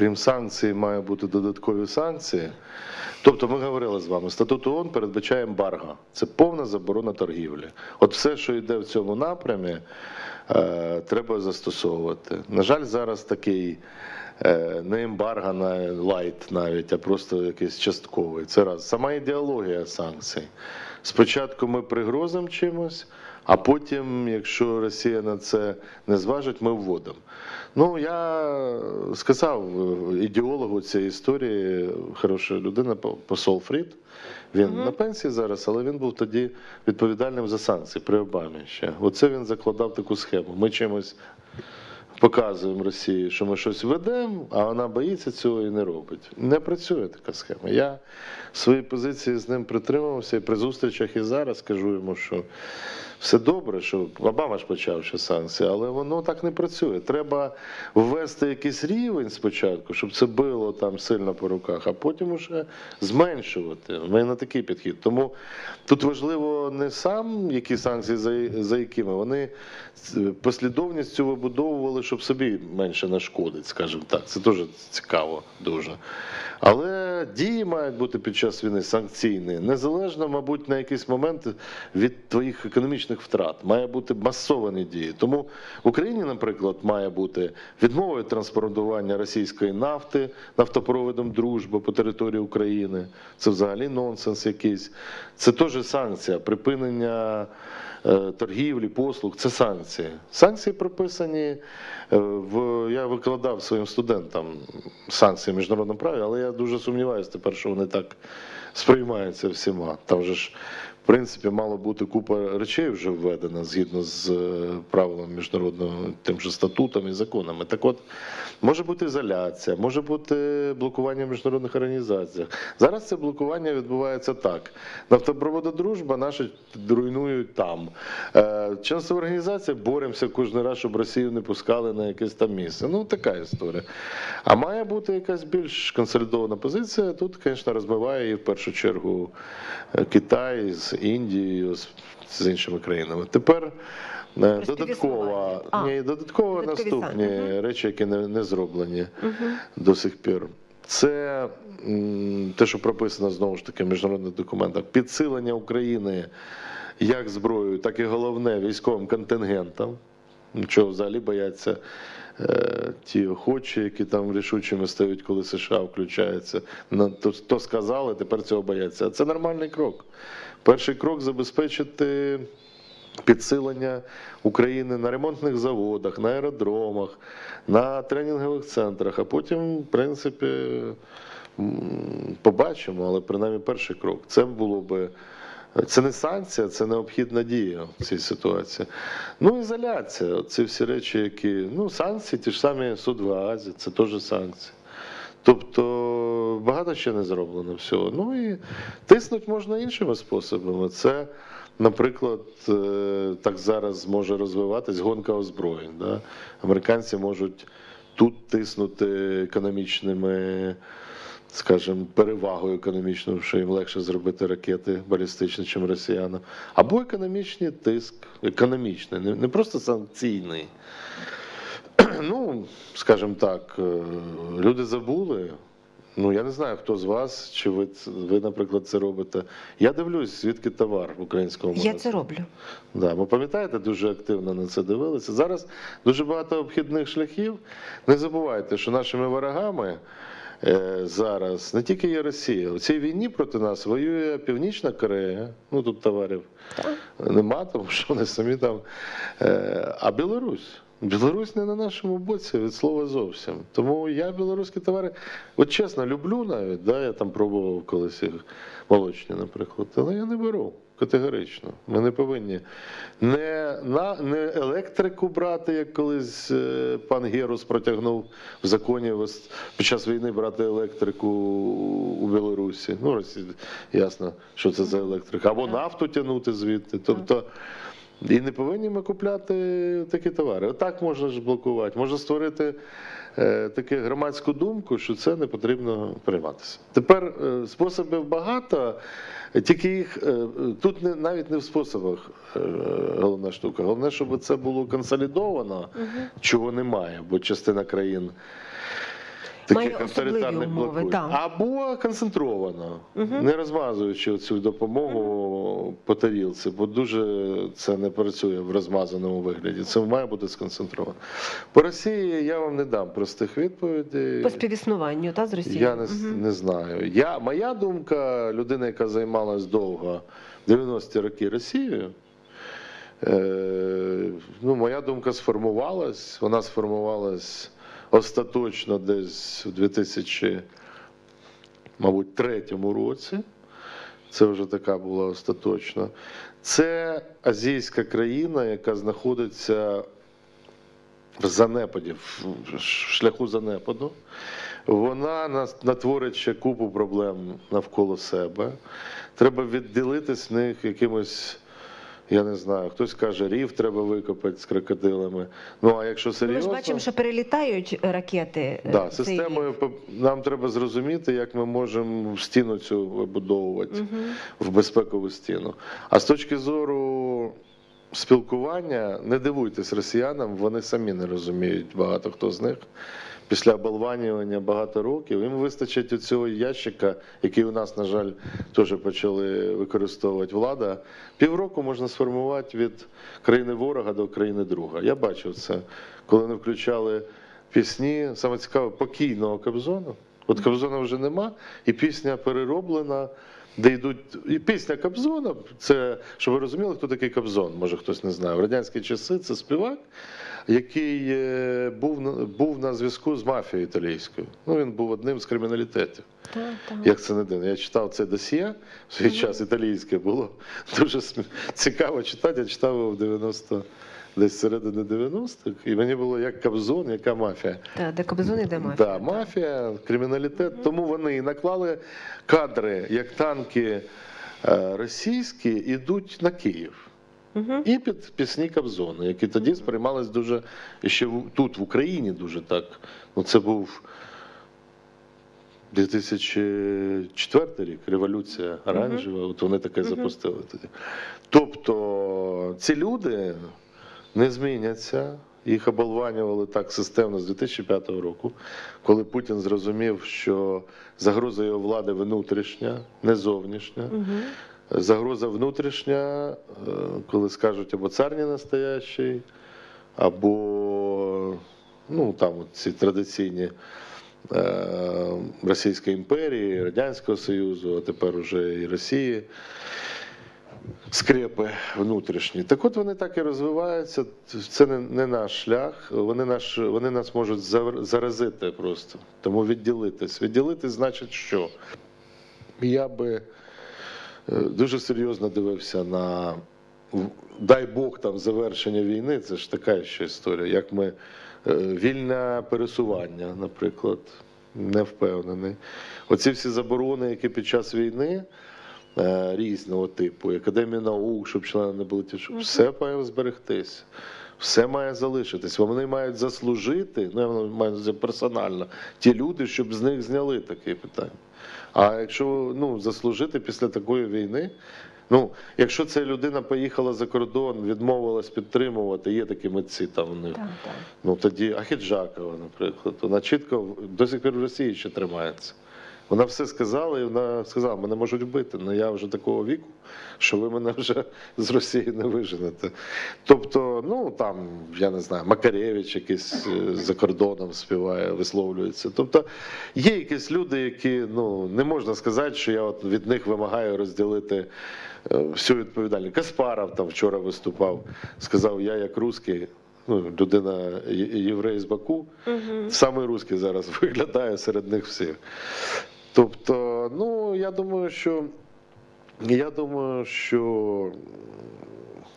крім санкцій, має бути додаткові санкції. Тобто, ми говорили з вами, статут ООН передбачає ембарго. Це повна заборона торгівлі. От все, що йде в цьому напрямі, е, треба застосовувати. На жаль, зараз такий. е, Не ембарго на лайт навіть, а просто якийсь частковий. Це раз. Сама ідеологія санкцій. Спочатку ми пригрозимо чимось, а потім, якщо Росія на це не зважить, ми вводимо. Ну, я сказав е, ідеологу цієї історії, хороша людина, посол Фрід. Він на пенсії зараз, але він був тоді відповідальним за санкції при Обамі ще. Оце він закладав таку схему. Ми чимось показуємо Росії, що ми щось ведемо, а вона боїться цього і не робить. Не працює така схема. Я свої позиції з ним притримувався і при зустрічах і зараз кажу йому, що все добре, що Обама ж почав ще санкції, але воно так не працює. Треба ввести якийсь рівень спочатку, щоб це било там сильно по руках, а потім уже зменшувати. У мене такий підхід. Тому тут важливо не сам, які санкції за, за якими, вони е, послідовність цю вибудовували, щоб собі менше нашкодить, скажімо так. Це дуже цікаво дуже. Але дії мають бути під час війни санкційні, незалежно, мабуть, на якийсь момент від твоїх економічних втрат. Має бути масовані дії. Тому в Україні, наприклад, має бути відмова від транспортування російської нафти нафтопроводом дружба по території України. Це взагалі нонсенс якийсь. Це теж санкція, припинення. е, Торгівлі, послуг це санкції. Санкції прописані е, в я викладав своїм студентам санкції в міжнародному праві, але я дуже сумніваюся тепер, що вони так сприймаються всіма. Там же ж, принципі, мало бути купа речей вже введена згідно з е, правилами міжнародного тим же статутом і законами. Так от, може бути ізоляція, може бути блокування в міжнародних організаціях. Зараз це блокування відбувається так: нафтопроводи дружба наші руйнують там. Е, Членство в організації боремося кожен раз, щоб Росію не пускали на якесь там місце. Ну, така історія. А має бути якась більш консолідована позиція. Тут, звісно, розмиває її в першу чергу е, Китай Індією, з, з іншими країнами. Тепер е, додаткова. А, ні, додатково наступні санкції. речі, які не, не зроблені до сих пір. Це те, що прописано знову ж таки в міжнародних документах, підсилення України як зброєю, так і головне військовим контингентом. Чого взагалі бояться ті охочі, які там рішучими стають, коли США включаються. На то, то сказали, тепер цього бояться. А це нормальний крок. Перший крок забезпечити підсилення України на ремонтних заводах, на аеродромах, на тренінгових центрах, а потім, в принципі, побачимо, але принаймні перший крок. Це було би. Це не санкція, це необхідна дія в цій ситуації. Ну, ізоляція. Ці всі речі, які. Ну, санкції, ті ж самі суд в Гаазі, це теж санкції. Тобто багато ще не зроблено всього. Ну і тиснуть можна іншими способами. Це, наприклад, е, так зараз може розвиватись гонка озброєнь. Да? Американці можуть тут тиснути економічними, скажімо, перевагою економічною, що їм легше зробити ракети балістичні, ніж росіянам. Або економічний тиск, економічний, не, просто санкційний. Ну, скажімо так, е, люди забули. Ну, я не знаю, хто з вас, чи ви, ви, наприклад, це робите. Я дивлюсь, звідки товар в українському Я це роблю. Да, ви пам'ятаєте, дуже активно на це дивилися. Зараз дуже багато обхідних шляхів. Не забувайте, що нашими ворогами зараз не тільки є Росія. У цій війні проти нас воює Північна Корея. Ну тут товарів нема, тому що вони самі там. Е, а Білорусь. Білорусь не на нашому боці від слова зовсім. Тому я білоруські товари, от чесно, люблю навіть, да, я там пробував колись їх молочні, наприклад, але я не беру категорично. Ми не повинні не, на, не електрику брати, як колись е, пан Герус протягнув в законі під час війни брати електрику у Білорусі. Ну, Росі, ясно, що це за електрика. Або нафту тягнути звідти. Тобто. І не повинні ми купляти такі товари. Отак можна ж блокувати. Можна створити таку громадську думку, що це не потрібно прийматися. Тепер е, способів багато, тільки їх е, тут не, навіть не в способах е, головна штука. Головне, щоб це було консолідовано, чого немає, бо частина країн. Таких авторитарних умови, блоків. так. Або концентровано, не розмазуючи цю допомогу по тарілці, бо дуже це не працює в розмазаному вигляді. Це має бути сконцентровано. По Росії я вам не дам простих відповідей. По співіснуванню та з Росією. Я не, с- не знаю. Я, моя думка, людина, яка займалась довго 90-ті роки Росією, е, ну, моя думка сформувалась. Вона сформувалась остаточно десь у 2000, мабуть, третьому році. Це вже така була остаточна. Це азійська країна, яка знаходиться в занепаді, в шляху занепаду. Вона натворить ще купу проблем навколо себе. Треба відділитись в них якимось, я не знаю, хтось каже, рів треба викопати з крокодилами. Ну а якщо Ми ж бачимо, що перелітають ракети. е, да, системою нам треба зрозуміти, як ми можемо стіну цю вибудовувати в безпекову стіну. А з точки зору спілкування, не дивуйтесь росіянам, вони самі не розуміють багато хто з них. Після оболванювання багато років їм вистачить цього ящика, який у нас, на жаль, теж почали використовувати влада. Півроку можна сформувати від країни ворога до країни друга. Я бачив це, коли вони включали пісні, саме цікаве, покійного Кобзона. От Кобзона вже нема, і пісня перероблена, де йдуть. І пісня Кобзона, це, щоб ви розуміли, хто такий Кобзон, може хтось не знає. В радянські часи це співак, який е, був, на- був на зв'язку з мафією італійською. Ну, він був одним з криміналітетів. Так, так. Як це не дивно. Я читав це досьє в свій час італійське було дуже цікаво читати. Я читав його в 90 десь середини 90-х, і мені було як Кобзон, яка мафія. Так, де Кобзон іде мафія. Да, мафія, криміналітет. Тому вони і наклали кадри, як танки е, російські йдуть на Київ. Мгм. І під пісні Кобзона, які тоді сприймались дуже і ще тут, в Україні, дуже так. Ну, це був 2004 рік, революція оранжева, от вони таке запустили тоді. Тобто ці люди не зміняться. Їх оболванювали так системно з 2005 року, коли Путін зрозумів, що загроза його влади внутрішня, не зовнішня. Мгм. Загроза внутрішня, е, коли скажуть або цар не настоящий, або ну, там ці традиційні е, Російської імперії, Радянського Союзу, а тепер уже і Росії. Скрепи внутрішні. Так от вони так і розвиваються. Це не, не наш шлях. Вони, наш, вони нас можуть заразити просто. Тому відділитись. Відділитись значить що? Я би е, дуже серйозно дивився на дай Бог там завершення війни. Це ж така ще історія. Як ми е, вільне пересування, наприклад, не впевнений. Оці всі заборони, які під час війни. Е, Різного типу, академія наук, щоб члени не були ті, щоб все має зберегтися, все має залишитись. Вони мають заслужити, ну я маю на персонально, ті люди, щоб з них зняли таке питання. А якщо ну, заслужити після такої війни, ну якщо ця людина поїхала за кордон, відмовилась підтримувати, є такі митці там у них. Так, так. Ну тоді Ахіджакова, наприклад, вона чітко до сих пір в Росії ще тримається. Вона все сказала, і вона сказала, мене можуть вбити, але я вже такого віку, що ви мене вже з Росії не виженете. Тобто, ну там, я не знаю, Макаревич якийсь е, за кордоном співає, висловлюється. Тобто є якісь люди, які ну не можна сказати, що я от від них вимагаю розділити е, всю відповідальність. Каспаров там вчора виступав, сказав, я як русський. Ну, людина єврей з Баку, саме русський зараз виглядає серед них всіх. Тобто, ну я думаю, що я думаю, що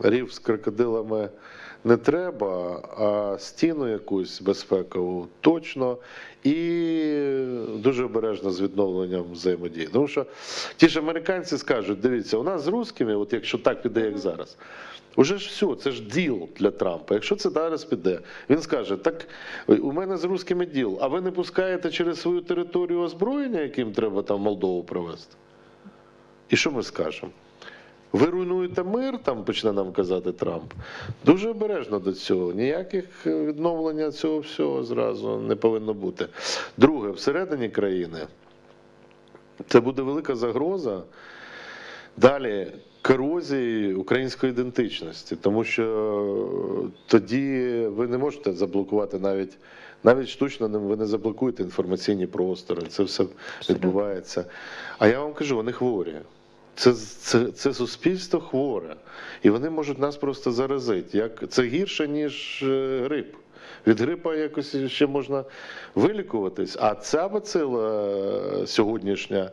рів з крокодилами не треба, а стіну якусь безпекову точно і дуже обережно з відновленням взаємодії. Тому що ті ж американці скажуть: дивіться, у нас з русскими, от якщо так піде, як зараз. Уже ж все, це ж діл для Трампа. Якщо це зараз піде, він скаже: так у мене з русскими діл, а ви не пускаєте через свою територію озброєння, яким треба там Молдову провести? І що ми скажемо? Ви руйнуєте мир, там почне нам казати Трамп. Дуже обережно до цього. Ніяких відновлення цього всього зразу не повинно бути. Друге, всередині країни це буде велика загроза. Далі корозії української ідентичності, тому що тоді ви не можете заблокувати навіть. Навіть штучно ви не заблокуєте інформаційні простори, це все відбувається. А я вам кажу, вони хворі. Це, це, це суспільство хворе. І вони можуть нас просто заразити. Як, це гірше, ніж е, грип. Від грипа якось ще можна вилікуватись, а ця бацила е, сьогоднішня.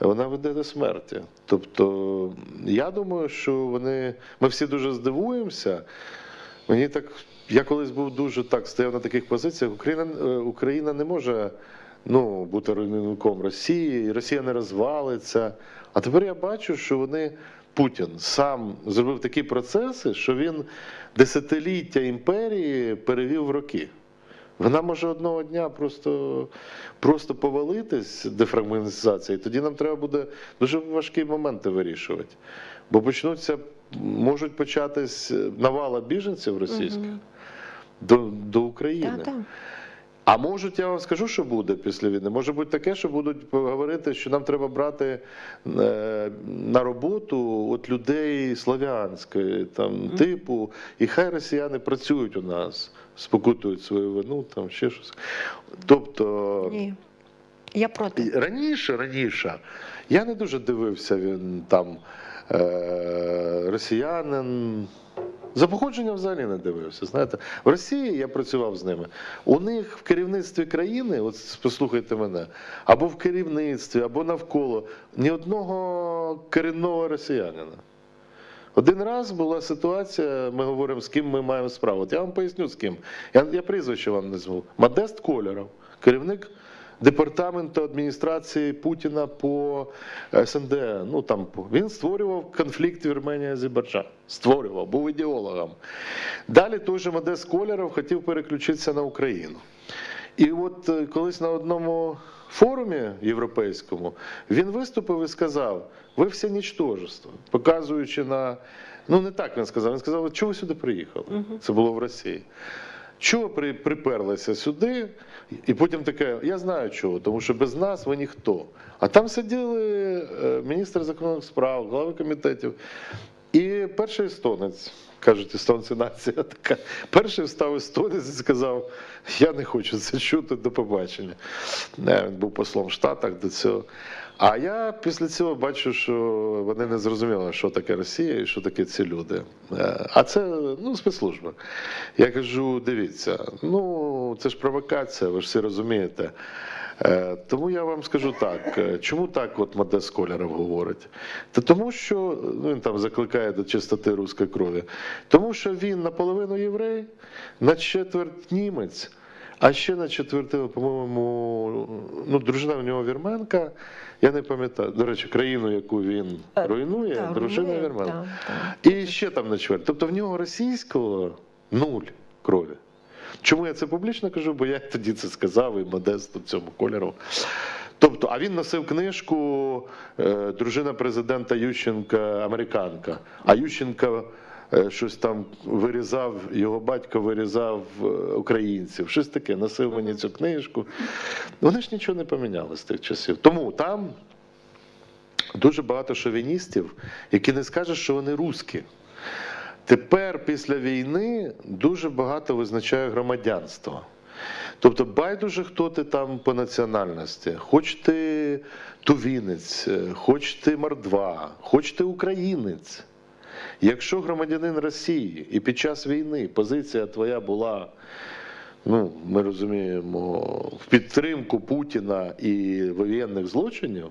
Вона веде до смерті. Тобто, я думаю, що вони. Ми всі дуже здивуємося. Мені так. Я колись був дуже так, стояв на таких позиціях. Україна, е, Україна не може ну, бути руйнівником Росії, і Росія не розвалиться. А тепер я бачу, що вони. Путін сам зробив такі процеси, що він десятиліття імперії перевів в роки. Вона може одного дня просто, просто повалитись, дефрагментизація, і тоді нам треба буде дуже важкі моменти вирішувати. Бо почнуться, можуть початись навала біженців російських Мгм. до, до України. Так, так. А можуть, я вам скажу, що буде після війни. Може бути таке, що будуть говорити, що нам треба брати е, на роботу от людей славянської там типу, і хай росіяни працюють у нас, спокутують свою вину, там ще щось. Тобто Ні. Я проти. раніше, раніше, я не дуже дивився він там е, росіянин. За походженням взагалі не дивився. Знаєте, в Росії я працював з ними. У них в керівництві країни, от послухайте мене, або в керівництві, або навколо ні одного корінного росіянина. Один раз була ситуація, ми говоримо, з ким ми маємо справу. От я вам поясню з ким. Я, я прізвище вам назву. Модест Коляров, керівник департаменту адміністрації Путіна по СНД. Ну там він створював конфлікт Вірменія Азербайджан. Створював, був ідеологом. Далі той же Модест Коляров хотів переключитися на Україну. І от е, колись на одному форумі європейському він виступив і сказав: ви всі нічтожество, показуючи на. Ну, не так він сказав. Він сказав, чого ви сюди приїхали? Це було в Росії. Чого при, приперлися сюди? І потім таке, я знаю чого, тому що без нас ви ніхто. А там сиділи е, міністр закордонних справ, глави комітетів. Перший естонець, кажуть, естонці нація така. Перший встав естонець і сказав: Я не хочу це чути до побачення. Не, Він був послом в Штатах до цього. А я після цього бачу, що вони не зрозуміли, що таке Росія і що таке ці люди. Е, А це ну, спецслужба. Я кажу: дивіться, ну це ж провокація, ви ж всі розумієте. Е, Тому я вам скажу так: е, чому так от Модест Коляров говорить? Та тому, що ну, він там закликає до чистоти руської крові, тому що він наполовину єврей, на четверть німець, а ще на четвертину, по-моєму, ну, дружина в нього вірменка. Я не пам'ятаю, до речі, країну, яку він Е, руйнує, Так, дружина вірменка. так, так. І ще там на чверть. Тобто в нього російського нуль крові. Чому я це публічно кажу? Бо я тоді це сказав і Модесту цьому кольору. Тобто, а він носив книжку е, дружина президента Ющенка, американка. А Ющенка е, щось там вирізав, його батько вирізав е, українців. Щось таке, носив мені цю книжку. Вони ж нічого не поміняли з тих часів. Тому там дуже багато шовіністів, які не скажуть, що вони русські. Тепер після війни дуже багато визначає громадянство. Тобто, байдуже, хто ти там по національності, хоч ти тувінець, е, хоч ти мордва, хоч ти українець. Якщо громадянин Росії і під час війни позиція твоя була, ну, ми розуміємо, в підтримку Путіна і воєнних злочинів,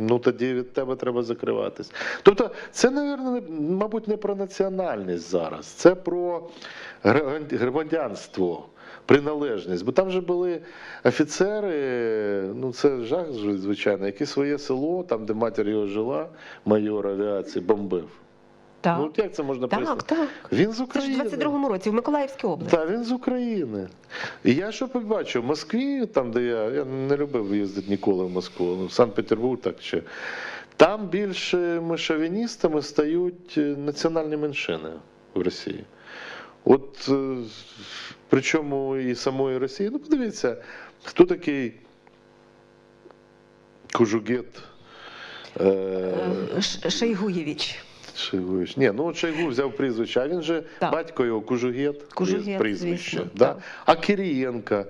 Ну тоді від тебе треба закриватись. Тобто, це, навірно, не- мабуть, не про національність зараз, це про громадянство, приналежність. Бо там же були офіцери, ну це жах, звичайно, які своє село, там, де матір його жила, майор авіації, бомбив. Так, Ну, як це можна так, пояснити? так. Він з Це ж України. в 22-му році в Миколаївській області. Так, він з України. І я що побачив, в Москві, там, де я, я не любив їздити ніколи в Москву, ну, в Санкт-Петербург так ще. Там більше шовіністами стають е, національні меншини в Росії. От е, причому і самої Росії, ну подивіться, хто такий Кужугет. Е, Ш- Шойгуєвич. Шойгуєвич. Ні, ну от Шойгу взяв прізвище, а він же Так. батько його Кужугет, Кужугет, прізвище. звісно, да? так. А Кирієнка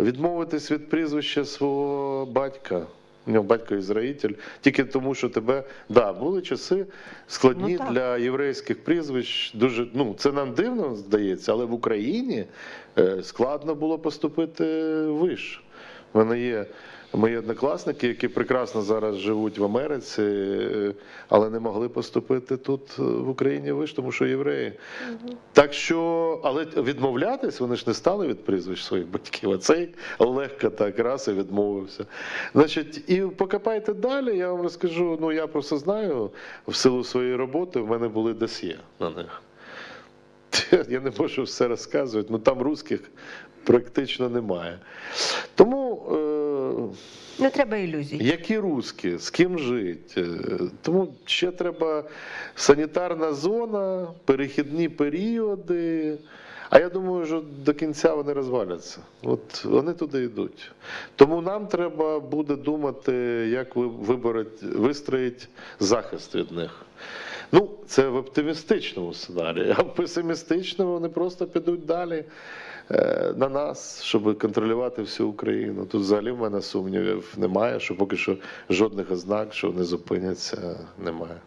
відмовитись від прізвища свого батька. У нього батько ізраїль, тільки тому, що тебе да, були часи складні Ну, для єврейських прізвищ. Дуже ну це нам дивно здається, але в Україні е, складно було поступити виш. У мене є мої однокласники, які прекрасно зараз живуть в Америці, е, але не могли поступити тут е, в Україні виш, тому що євреї. Так що, але відмовлятись вони ж не стали від прізвищ своїх батьків. А цей легко так раз і відмовився. Значить, і покопайте далі, я вам розкажу. Ну я просто знаю в силу своєї роботи, в мене були досьє на них. Я не можу все розказувати, ну там русських практично немає. Тому. Е- Не треба ілюзій. які русські, з ким жити? Тому ще треба санітарна зона, перехідні періоди. А я думаю, що до кінця вони розваляться. От вони туди йдуть. Тому нам треба буде думати, як ви- вибороть, вистроїть захист від них. Ну, це в оптимістичному сценарії, а в песимістичному вони просто підуть далі е, на нас, щоб контролювати всю Україну. Тут взагалі в мене сумнівів немає, що поки що жодних ознак, що вони зупиняться, немає.